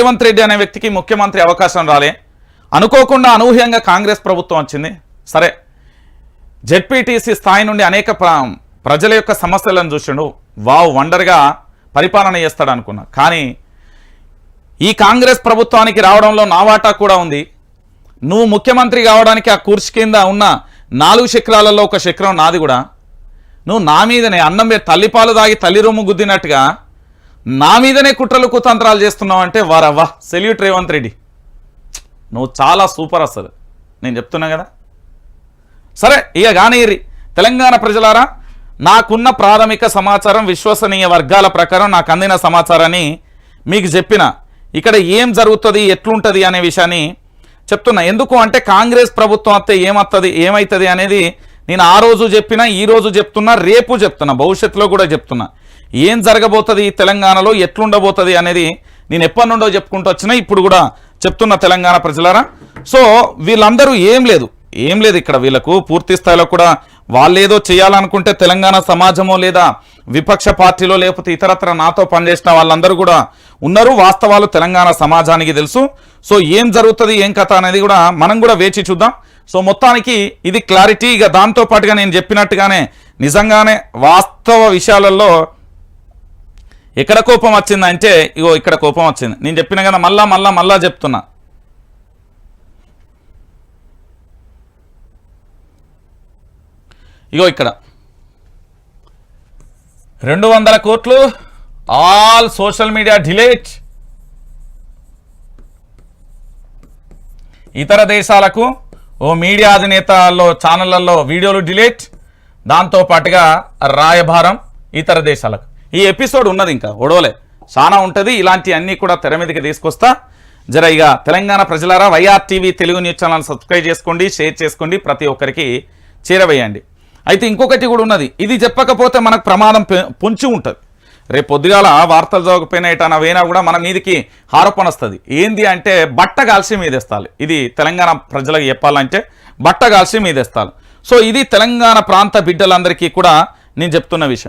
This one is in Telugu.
రేవంత్ రెడ్డి అనే వ్యక్తికి ముఖ్యమంత్రి అవకాశం రాలే. అనుకోకుండా అనూహ్యంగా కాంగ్రెస్ ప్రభుత్వం వచ్చింది. సరే జెడ్పీటీసీ స్థాయి నుండి అనేక ప్రజల యొక్క సమస్యలను చూసిండు. వావ్ వండర్గా పరిపాలన చేస్తాడు అనుకున్నా కానీ ఈ కాంగ్రెస్ ప్రభుత్వానికి రావడంలో నా వాటా కూడా ఉంది. నువ్వు ముఖ్యమంత్రి కావడానికి ఆ కుర్చీ కింద ఉన్న నాలుగు శక్రాలలో ఒక శక్రం నాది కూడా. నువ్వు నా మీదనే అన్నం తల్లిపాలు దాగి తల్లి రొమ్ము గుద్దినట్టుగా నా మీదనే కుట్రలు కుతంత్రాలు చేస్తున్నావు అంటే వారవ్వా. సెల్యూట్ రేవంత్ రెడ్డి. నువ్వు చాలా సూపర్ అసలు. నేను చెప్తున్నా కదా? సరే ఇక కానీ తెలంగాణ ప్రజలారా నాకున్న ప్రాథమిక సమాచారం విశ్వసనీయ వర్గాల ప్రకారం నాకు అందిన సమాచారాన్ని మీకు చెప్పిన. ఇక్కడ ఏం జరుగుతుంది ఎట్లుంటుంది అనే విషయాన్ని చెప్తున్నా. ఎందుకు అంటే కాంగ్రెస్ ప్రభుత్వం అత్తే ఏమత్తది ఏమవుతుంది అనేది నేను ఆ రోజు చెప్పినా ఈ రోజు చెప్తున్నా రేపు చెప్తున్నా భవిష్యత్తులో కూడా చెప్తున్నా. ఏం జరగబోతుంది తెలంగాణలో ఎట్లుండబోతుంది అనేది నేను ఎప్పటి నుండో చెప్పుకుంటూ వచ్చినా ఇప్పుడు కూడా చెప్తున్న తెలంగాణ ప్రజలారా. సో వీళ్ళందరూ ఏం లేదు ఏం లేదు ఇక్కడ వీళ్ళకు పూర్తి స్థాయిలో కూడా వాళ్ళు ఏదో చేయాలనుకుంటే తెలంగాణ సమాజమో లేదా విపక్ష పార్టీలో లేకపోతే ఇతరత్ర నాతో పనిచేసిన వాళ్ళందరూ కూడా ఉన్నారు. వాస్తవాలు తెలంగాణ సమాజానికి తెలుసు. సో ఏం జరుగుతుంది ఏం కథ అనేది కూడా మనం కూడా వేచి చూద్దాం. సో మొత్తానికి ఇది క్లారిటీ ఇక దాంతో పాటుగా నేను చెప్పినట్టుగానే నిజంగానే వాస్తవ విషయాలలో ఎక్కడ కోపం వచ్చిందంటే ఇగో ఇక్కడ కోపం వచ్చింది. నేను చెప్పిన కదా మళ్ళా మళ్ళా మళ్ళా చెప్తున్నా. ఇగో ఇక్కడ. రెండు వందల కోట్లు ఆల్ సోషల్ మీడియా డిలేట్. ఇతర దేశాలకు ఓ మీడియా అధినేతల్లో ఛానళ్ళలో వీడియోలు డిలేట్. దాంతో పాటుగా రాయభారం ఇతర దేశాలకు. ఈ ఎపిసోడ్ ఉన్నది ఇంకా ఒడవలే చాలా ఉంటుంది ఇలాంటి అన్నీ కూడా తెర మీదకి తీసుకొస్తా. జర ఇక తెలంగాణ ప్రజలారా YR TV Telugu news channel subscribe చేసుకోండి షేర్ చేసుకోండి ప్రతి ఒక్కరికి చేరవేయండి. అయితే ఇంకొకటి కూడా ఉన్నది ఇది చెప్పకపోతే మనకు ప్రమాదం పొంచి ఉంటుంది. రేపు పొద్దుగాల వార్తలు చదవకపోయినా ఎటన్నా పోయినా కూడా మన మీదకి ఆరోపణ వస్తుంది ఏంది అంటే బట్ట కాల్సి మీదేస్తాలి. ఇది తెలంగాణ ప్రజలకు చెప్పాలంటే బట్ట కాల్సి మీదేస్తాలి. సో ఇది తెలంగాణ ప్రాంత బిడ్డలందరికీ కూడా నేను చెప్తున్న విషయం.